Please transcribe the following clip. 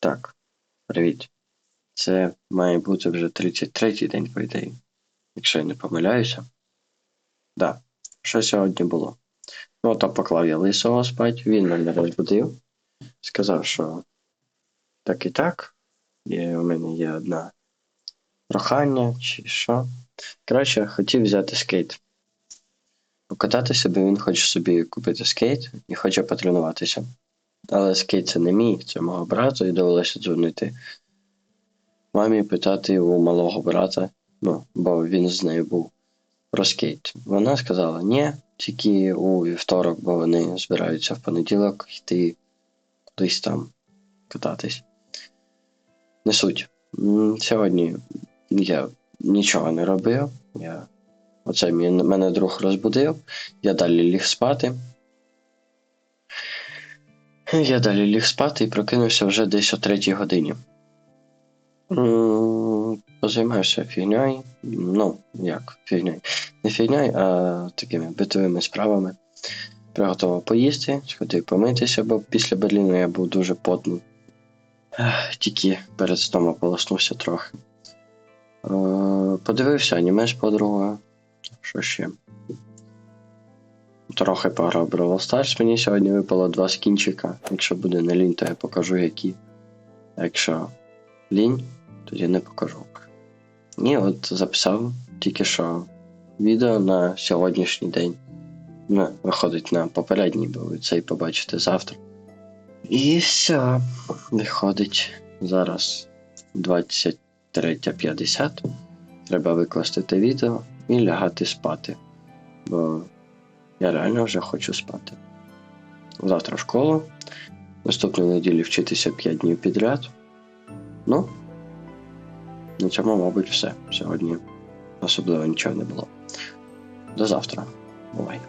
Так, привіт. Це має бути вже 33-й день, по. Якщо я не помиляюся. Да, що сьогодні було? Ну, то поклав я лисого спать, він мене розбудив. Сказав, що так і так. І у мене є одна прохання чи що. Коротше, хотів взяти скейт. Покататися, бо він хоче собі купити скейт і хоче потренуватися. Але це не мій, це мого брата, і довелося дзвонити мамі питати у малого брата, ну, бо він з нею був про скейт. Вона сказала, ні, тільки у вівторок, бо вони збираються в понеділок йти кудись там кататись. Не суть. Сьогодні я нічого не робив. Я... Оце мене друг розбудив, я далі ліг спати. Я далі ліг спати і прокинувся вже десь о третій годині. Позаймався фігньою. Ну, як фігньою. Не фігньою, а такими битовими справами. Приготував поїсти, сходив помитися, бо після Берліну я був дуже потний. Тільки перед сном ополоснувся трохи. Е, Подивився аніме з подругою. Що ще? Трохи пограв Brawl Stars. Мені сьогодні випало два скінчика. Якщо буде не лінь, то я покажу які. А якщо лінь, тоді не покажу. І от записав тільки що відео на сьогоднішній день. Ну, виходить на попередній, бо ви цей побачите завтра. І все. Виходить зараз 23.50. Треба викласти відео і лягати спати. Бо я реально вже хочу спати. Завтра в школу. Наступної неділі вчитися 5 днів підряд. Ну, на цьому, мабуть, все. Сьогодні особливо нічого не було. До завтра. Бувай.